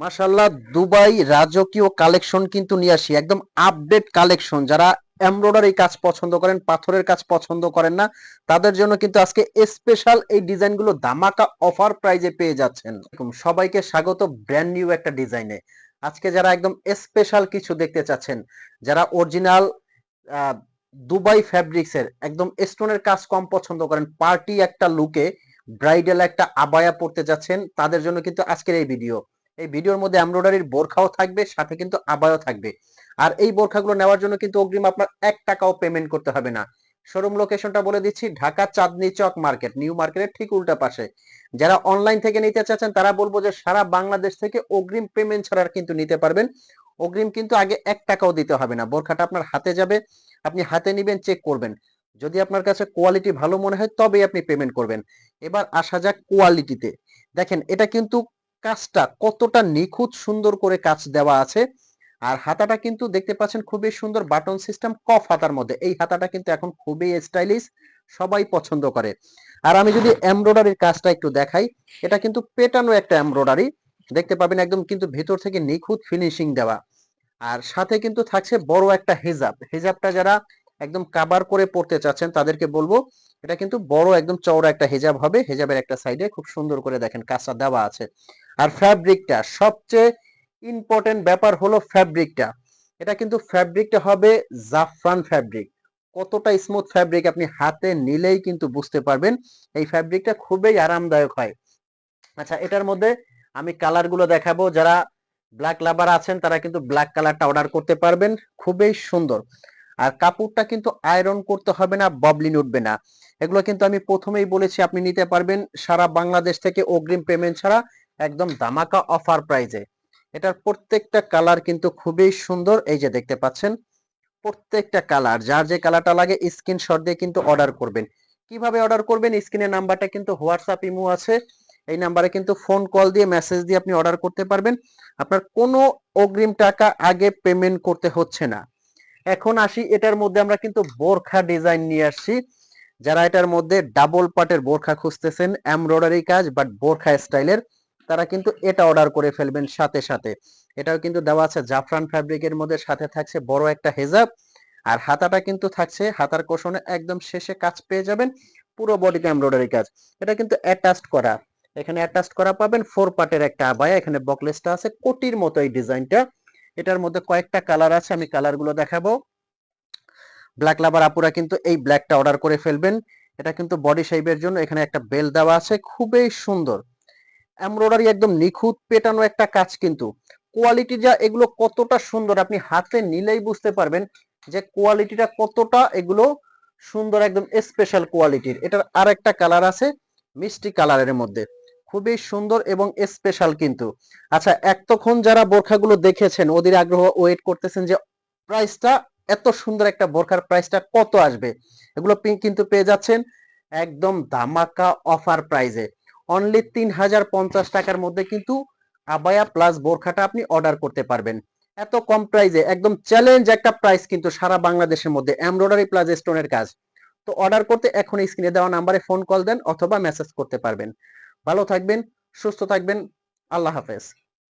মাশাল্লাহ দুবাই রাজকীয় কালেকশন কিন্তু নিয়ে আসি। একদম আপডেট কালেকশন। যারা এমব্রয়ডারি কাজ পছন্দ করেন, পাথরের কাজ পছন্দ করেন না, তাদের জন্য কিন্তু আজকে স্পেশাল এই ডিজাইনগুলো ধামাকা অফার প্রাইজে পেয়ে যাচ্ছেন। সবাইকে স্বাগত ব্র্যান্ড নিউ একটা ডিজাইনে। আজকে যারা একদম স্পেশাল কিছু দেখতে চাচ্ছেন, যারা অরিজিনাল দুবাই ফ্যাব্রিক্স এর একদম স্টোনের কাজ কম পছন্দ করেন পার্টি একটা লুকে ব্রাইডাল একটা আবায়া পড়তে যাচ্ছেন, তাদের জন্য কিন্তু আজকের এই ভিডিও এই ভিডিওর মধ্যে এমব্রয়ডারির বোরখাও থাকবে, সাথে কিন্তু আবায়ও থাকবে। আর এই বোরখাগুলো নেওয়ার জন্য কিন্তু অগ্রিম আপনার এক টাকাও পেমেন্ট করতে হবে না। শোরুম লোকেশনটা বলে দিচ্ছি, ঢাকা চাঁদনি চক মার্কেট, নিউ মার্কেটের ঠিক উল্টা পাশে। যারা অনলাইন থেকে নিতে চাচ্ছেন, তারা বলব যে সারা বাংলাদেশ থেকে অগ্রিম পেমেন্ট ছাড়া কিন্তু নিতে পারবেন। অগ্রিম কিন্তু আগে এক টাকাও দিতে হবে না। বোরখাটা আপনার হাতে যাবে, আপনি হাতে নিবেন চেক করবেন। যদি আপনার কাছে কোয়ালিটি ভালো মনে হয়, তবেই আপনি পেমেন্ট করবেন। এবার আসা যাক কোয়ালিটিতে দেখেন, এটা কিন্তু কাজটা কতটা নিখুঁত সুন্দর করে কাজ দেওয়া আছে। আর হাতাটা কিন্তু দেখতে পাচ্ছেন খুবই সুন্দর বাটন সিস্টেম কফ হাতার মধ্যে। এই হাতাটা কিন্তু এখন খুবই স্টাইলিশ সবাই পছন্দ করে। আর আমি যদি এমব্রয়ডারির কাজটা একটু দেখাই, এটা কিন্তু পেটানো একটা এমব্রয়ডারি দেখতে পাবেন একদম কিন্তু ভেতর থেকে নিখুঁত ফিনিশিং দেওয়া। আর সাথে কিন্তু থাকছে বড় একটা হেজাব। হেজাবটা যারা একদম কাবার করে পড়তে চাচ্ছেন, তাদেরকে বলব, এটা কিন্তু বড় একদম চওড়া একটা হেজাব হবে। হেজাবের একটা সাইডে খুব সুন্দর করে দেখেন কাঁচা দেওয়া আছে। আর ফ্যাব্রিকটা সবচেয়ে ইম্পর্টেন্ট ব্যাপার হলো ফ্যাব্রিকটা এটা কিন্তু ফ্যাব্রিকটা হবে জাফরান ফ্যাব্রিক কতটা স্মুথ ফ্যাব্রিক আপনি হাতে নিলেই কিন্তু বুঝতে পারবেন। এই ফ্যাব্রিকটা খুবই আরামদায়ক হয়। আচ্ছা এটার মধ্যে আমি কালারগুলো দেখাবো। যারা ব্ল্যাক লাভার আছেন, তারা কিন্তু ব্ল্যাক কালারটা অর্ডার করতে পারবেন। খুবই সুন্দর। আর কাপড়টা কিন্তু আয়রন করতে হবে না ববলিন উঠবে না। এগুলো কিন্তু আমি প্রথমেই বলেছি, আপনি নিতে পারবেন। সারা বাংলাদেশ থেকে অগ্রিম পেমেন্ট ছাড়া একদম ধামাকা অফার প্রাইজে এটার প্রত্যেকটা কালার কিন্তু খুবই সুন্দর, এই যে দেখতে পাচ্ছেন, প্রত্যেকটা কালার যার যে কালারটা লাগে স্ক্রিনশট দিয়ে কিন্তু অর্ডার করবেন। কীভাবে অর্ডার করবেন? স্ক্রিনের নাম্বারটা কিন্তু হোয়াটসঅ্যাপ ইমো আছে, এই নাম্বারে কিন্তু ফোন কল দিয়ে মেসেজ দিয়ে আপনি অর্ডার করতে পারবেন। আপনার কোনো অগ্রিম টাকা আগে পেমেন্ট করতে হচ্ছে না। এখন আসি, এটার মধ্যে আমরা কিন্তু বোরখা ডিজাইন নিয়ে আসছি। যারা এটার মধ্যে ডাবল পার্টের বোরখা খুঁজতেছেন এমব্রয়ডারি কাজ বাট বোরখা স্টাইলের তারা কিন্তু এটা অর্ডার করে ফেলবেন সাথে সাথে। এটাও কিন্তু দেওয়া আছে, জাফরান ফ্যাব্রিকের মধ্যে সাথে থাকছে বড় একটা হেজাব আর হাতাটা কিন্তু থাকছে, হাতার কোষণে একদম শেষে কাজ পেয়ে যাবেন পুরো বডিতে এমব্রয়ডারি কাজ। এটা কিন্তু অ্যাটাচড করা। এখানে অ্যাটাচড করা পাবেন ফোর পার্টের একটা আবায়া, এখানে বকলেসটা আছে, কোটির মতো এই ডিজাইনটা। এটার মধ্যে কয়েকটা কালার আছে, আমি কালারগুলো দেখাবো। ব্ল্যাক লাভার আপুরা কিন্তু এই ব্ল্যাকটা অর্ডার করে ফেলবেন। এটা কিন্তু বডি শেপের জন্য এখানে একটা বেল দেওয়া আছে, খুবই সুন্দর। এমব্রয়ডারি একদম নিখুঁত পেটানো একটা কাজ কিন্তু। কোয়ালিটি যা, এগুলো কতটা সুন্দর আপনি হাতে নিলেই বুঝতে পারবেন যে কোয়ালিটিটা কতটা, এগুলো সুন্দর একদম স্পেশাল কোয়ালিটির এটার আর একটা কালার আছে, মিষ্টি কালারের মধ্যে। খুবই সুন্দর এবং স্পেশাল কিন্তু। আচ্ছা এতক্ষণ যারা বোরখাগুলো দেখেছেন, ওদের আগ্রহ ওয়েট করতেছেন যে প্রাইসটা এত সুন্দর একটা বোরখার প্রাইসটা কত আসবে? এগুলো কিন্তু পেয়ে যাচ্ছেন একদম ধামাকা অফার প্রাইজে অনলি তিন হাজার পঞ্চাশ টাকার মধ্যে কিন্তু আবায়া প্লাস বোরখাটা আপনি অর্ডার করতে পারবেন। এত কম প্রাইজে একদম চ্যালেঞ্জ একটা প্রাইস কিন্তু সারা বাংলাদেশের মধ্যে এমব্রয়ডারি প্লাস স্টোনের কাজ। তো অর্ডার করতে এখন স্ক্রিনে দেওয়া নাম্বারে ফোন কল দেন অথবা মেসেজ করতে পারবেন। ভালো থাকবেন, সুস্থ থাকবেন, আল্লাহ হাফেজ।